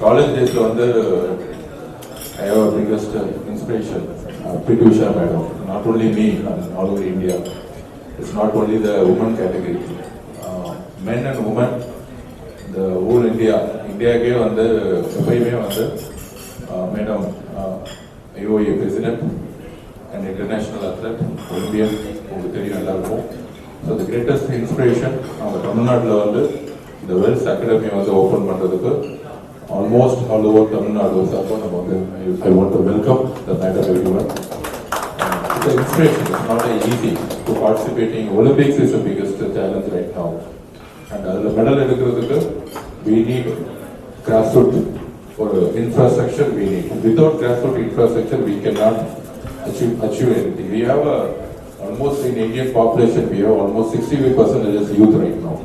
College டேஸ்ல வந்து ஐ how biggest inspiration P T Usha madam not only me all over India it's not only the woman category men and woman இந்த whole India இந்தியாவுக்கே வந்து எப்பயுமே வந்து madam IOA president and international athlete Olympian உங்களுக்கு தெரியும் எல்லாருக்கும். So the greatest inspiration அவங்க தமிழ்நாட்டில் வந்து இந்த வெல்ஸ் அகாடமி வந்து ஓப்பன் பண்ணுறதுக்கு ஆல்மோஸ்ட் ஆல் ஓவர் தமிழ்நாடு சார்பாக நம்ம வந்து I want to welcome the madam everyone It's an inspiration. It's not a easy to participating. Olympics is the biggest challenge right now. And அதில் மெடல் எடுக்கிறதுக்கு we need grassroots for infrastructure we need. Without grassroots infrastructure we cannot achieve achieve anything. We have a, almost in Indian population we have almost 65% is youth right now.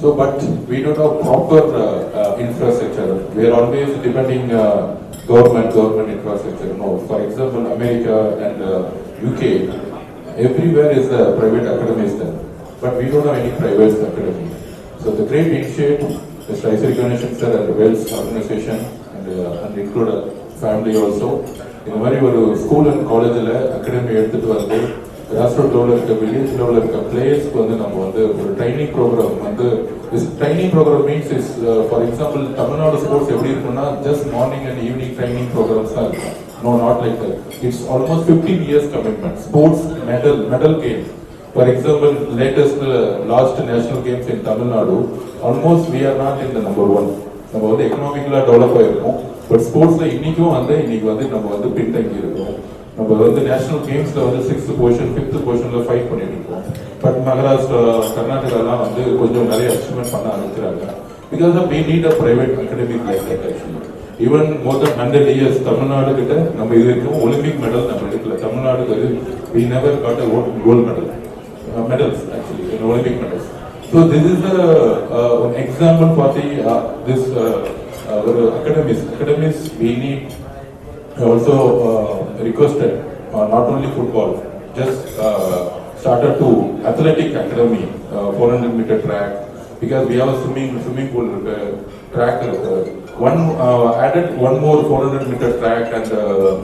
So, but we don't have proper uh, uh, infrastructure. We are always depending uh, government, government infrastructure. No, for example, America and uh, UK, everywhere is the private academies there, but we don't have any private academy. So, the great initiative, Mr. Isaac Ganeshan sir and the Wells organization and, uh, and include a family also. இந்த மாதிரி ஒரு school and காலேஜில் academy எடுத்துட்டு வந்து cross லெவலில் இருக்க village லெவலில் இருக்க பிளேயர்ஸ்க்கு வந்து நம்ம வந்து ஒரு ட்ரைனிங் ப்ரோக்ராம் வந்து is training program means is for example Tamil Nadu sports எப்படி இருக்குன்னா just morning and evening training programs தான் இருக்கும். No not like it's almost fifteen years commitment sports medal medal game for example latest last national games in Tamil Nadu almost we are not in the number one நம்ம வந்து எக்கனாமிக்கலாக develop ஆயிருக்கோம். But ஸ்போர்ட்ஸில் இன்னைக்கும் வந்து இன்னைக்கு வந்து நம்ம வந்து பின்தங்கி இருக்கோம் நம்ம வந்து நேஷனல் கேம்ஸ்ல வந்து சிக்ஸ்த் பொசிஷன் ஃபிஃப்த் பொசிஷன்ல ஃபைட் பண்ணிட்டு இருக்கோம். பட் மகாராஷ்டிரா கர்நாடகாலாம் வந்து கொஞ்சம் நிறைய அச்சீவ்மெண்ட் பண்ண ஆரம்பிக்கிறாங்க. Because of we need a private academic life like actually even more than hundred years Tamil Nadu கிட்ட நம்ம இது வரைக்கும் ஒலிம்பிக் மெடல் நம்ம எடுக்கல. Tamil Nadu we never got a gold medal medals actually Olympic medals so this is is example uh, this ஒரு academies academies uh, need I also uh, requested uh, not only football, just uh, started to athletic academy, uh, 400 meter track because we have a swimming swimming pool uh, track. Uh, one uh, added one more 400 meter track and uh,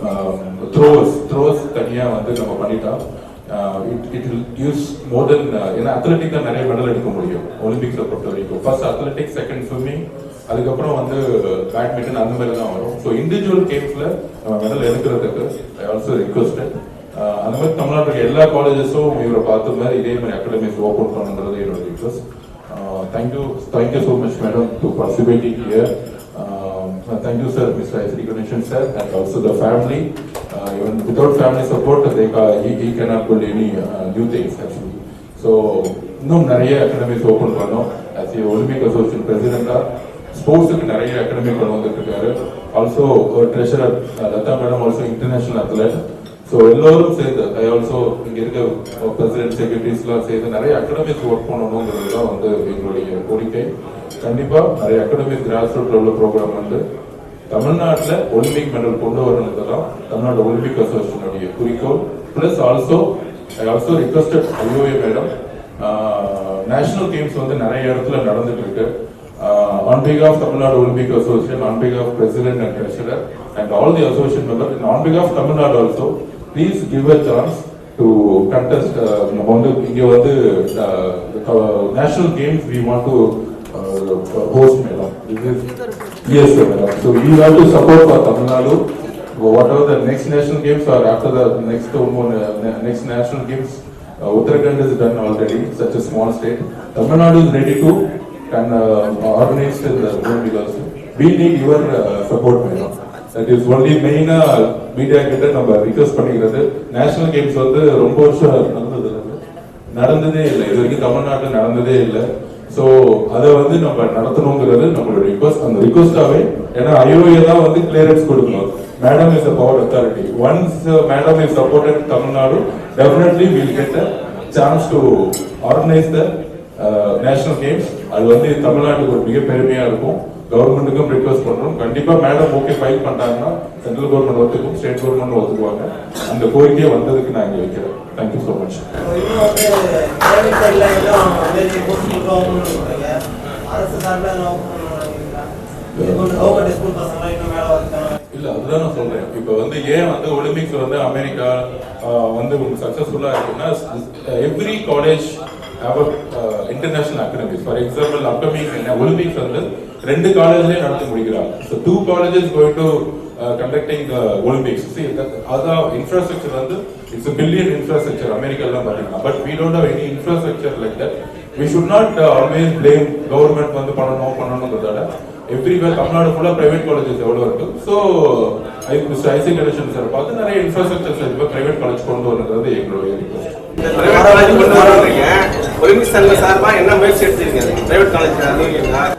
um, throws throws தனியா வந்து நம்ம பண்ணிட்டோம் it it will use more then ஏன்னா athletic தான் நிறைய medal எடுக்க முடியும் ஒலிம்பிக்ஸை பொறுத்த வரைக்கும் ஃபர்ஸ்ட் அத்லட்டிக் செகண்ட் ஸ்விம்மிங் அதுக்கப்புறம் வந்து பேட்மிண்டன் அந்த மாதிரி தான் வரும் ஸோ இண்டிவிஜுவல் கேம்ஸில் நம்ம மெடல் எடுக்கிறதுக்கு ஐ ஆல்சோ ரிக்வஸ்டட் அந்த மாதிரி தமிழ்நாட்டுல எல்லா காலேஜஸும் இவரை பார்த்த மாதிரி இதே மாதிரி அகாடமிஸ் ஓப்பன் பண்ணுன்றது என்னோட request thank you thank you so much madam to participating here thank you sir mister mr Isri Ganeshan sir and also the family uh, even family support they they ca he, add cannot any new uh, actually so இன்னும் நிறைய academies open பண்ணோம். As a Olympic association பிரசிடென்டா ஸ்போர்ட்ஸுக்கு நிறைய academy கொண்டு வந்துட்டு இருக்காரு also treasurer Latha madam also international athlete so எல்லோரும் சேர்ந்து ஐ ஆல்சோ இங்கே இருக்க பிரசிடென்ட் செக்ரட்டரிஸ்லாம் சேர்ந்து நிறைய அகாடமிஸ் ஒர்க் பண்ணணுங்கிறது தான் வந்து எங்களுடைய கோரிக்கை. கண்டிப்பாக நிறைய academic grass root level program வந்து தமிழ்நாட்டில் ஒலிம்பிக் மெடல் கொண்டு வரணுங்கிறதுலாம் தமிழ்நாடு ஒலிம்பிக் அசோசியேஷனுடைய குறிக்கோள். Plus also I also requested IOA madam national games வந்து நிறைய இடத்துல நடந்துட்டு இருக்கு on because of Tamil Nadu Olympic association on because of president and treasurer and all the association member on because of Tamil Nadu also please give a chance to contest நம்ம வந்து இங்க வந்து national games we want to host madam. This is yes, sir, madam. So you have to support for Tamil Nadu. Whatever the next national games or after the next one, uh, next national games, uh, Uttarakhand is done already. Such a can uh, organize the Olympic because We need your uh, support, madam. That is only மெயினாக media கிட்ட நம்ம request பண்ணிக்கிறது. National games வந்து ரொம்ப வருஷம் நடந்தது. நடந்ததே இல்லை. இது வரைக்கும் தமிழ்நாட்டில் நடந்ததே இல்லை. ஸோ அதை வந்து நம்ம நடத்தணுங்கிறது நம்மளோட ரிக்வஸ்ட் அந்த ரிக்வஸ்டாவே ஏன்னா ஐஓஏ தான் வந்து கிளியரன்ஸ் கொடுக்கணும். Madam is a power authority once madam is supported Tamil Nadu definitely will get a chance to organise the national games அது வந்து தமிழ்நாட்டுக்கு ஒரு மிக பெருமையா இருக்கும். கவர்மெண்ட்டுக்கும் ரிக்வஸ்ட் பண்றோம். கண்டிப்பா மேடம் ஓகே ஃபைல் பண்ணிட்டாங்கன்னா சென்ட்ரல் கவர்மெண்ட் ஒத்துக்கும் ஸ்டேட் கவர்மெண்ட் ஒத்துக்குவாங்க. அந்த கோரிக்கையை வந்ததுக்கு நான் இங்க வைக்கிறேன். தேங்க்யூ ஸோ மச் இல்ல அதுதான் நான் சொல்றேன். இப்போ வந்து ஏன் வந்து ஒலிம்பிக்ஸ் வந்து அமெரிக்கா வந்து சக்சஸ்ஃபுல்லா இருக்குன்னா every college have international academies for example upcoming Olympics வந்து ரெண்டு காலேஜ்லயே நடத்தி முடிக்கிறாங்க. So two colleges going to conducting Olympics அதான் இன்ஃப்ராஸ்ட்ரக்சர் வந்து இட்ஸ் பில்லியன் இன்ஃப்ராஸ்ட்ரக்சர் அமெரிக்காலாம் பார்த்தீங்கன்னா but we don't have any infrastructure like that we should not always blame government வந்து பண்ணணும் பண்ணணுங்கிறதால எவ்ரிவேர் தமிழ்நாடு ஃபுல்லா பிரைவேட் காலேஜஸ் எவ்வளவு இருக்கு so mister Ishari Ganesan sir பார்த்து நிறைய இன்ஃப்ராஸ்ட்ரக்சர் இப்போ பிரைவேட் காலேஜ் கொண்டு வரது எங்களுடைய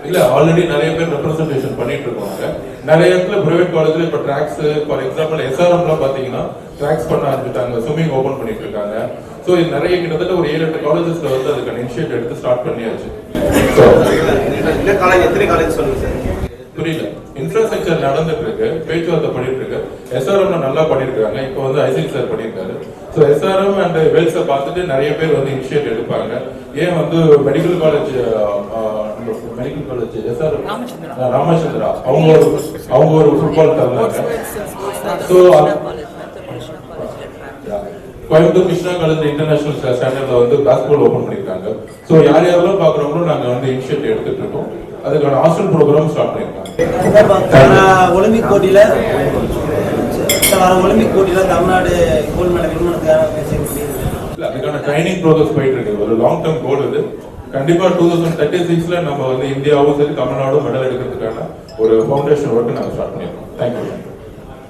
இல்ல ஆல்ரெடி நிறைய பேர் ரெப்ரசன்டேஷன் பண்ணிட்டு இருக்காங்க. நிறைய இடத்துல பிரைவேட் காலேஜ்ல இப்ப ட்ராக்ஸ் ஃபார் எக்ஸாம்பிள் எஸ்ஆர்எம்லாம் பாத்தீங்கன்னா ட்ராக்ஸ் பண்ண ஆரம்பிச்சிட்டாங்க ஸ்விம்மிங் ஓபன் பண்ணிட்டு இருக்காங்க. ஸோ இது நிறைய கிட்டத்தட்ட ஒரு ஏழு எட்டு காலேஜஸ்ல வந்து அதுக்கான இனிஷியேட் எடுத்து ஸ்டார்ட் பண்ணியாச்சு. காலேஜ் எத்தனை காலேஜ் சொல்லுங்க சார் புரியல இன்ஃப்ராஸ்ட்ரக்சர் நடந்துட்டு இருக்கு பேச்சுவார்த்தை பண்ணிட்டு இருக்கு எஸ்ஆர்எம் நல்லா பண்ணிருக்காங்க இப்போ வந்து ஐசிக் சார் பண்ணிருக்காரு ஸோ எஸ்ஆர்எம் அண்ட் வெல்ஸை பார்த்துட்டு நிறைய பேர் வந்து இனிஷியேட் எடுப்பாங்க ஏன் வந்து medical college medical college SRM Ramachandra அவங்க ஒரு அவங்க ஒரு ஃபுட்பால் தந்தாங்க so Coimbatore Krishna college international ஸ்டாண்டர்ட்ல வந்து பாஸ்கெட்பால் ஓபன் பண்ணிருக்காங்க ஸோ யார் யாரெல்லாம் பாக்குறவங்களோ நாங்க வந்து இனிஷியேட் எடுத்துட்டு இருக்கோம் அதுக்கான ஹாஸ்டல் ப்ரோக்ராம் ஸ்டார்ட் பண்ணிருக்காங்க வர ஒலிம்பிக் போட்டியில வர ஒலிம்பிக் போட்டியில தமிழ்நாடு கோல்டு மெடல் இல்ல அதுக்கான ட்ரைனிங் ப்ரோசஸ் போயிட்டு இருக்கு ஒரு லாங் டேர்ம் கோல் இது. கண்டிப்பா டூ தௌசண்ட் தேர்ட்டி சிக்ஸ்ல நம்ம வந்து இந்தியாவும் சரி தமிழ்நாடும் மெடல் எடுக்கிறதுக்கான ஒரு ஃபவுண்டேஷன் ஒர்க் நாங்க ஸ்டார்ட் பண்ணிருக்கோம் தேங்க்யூ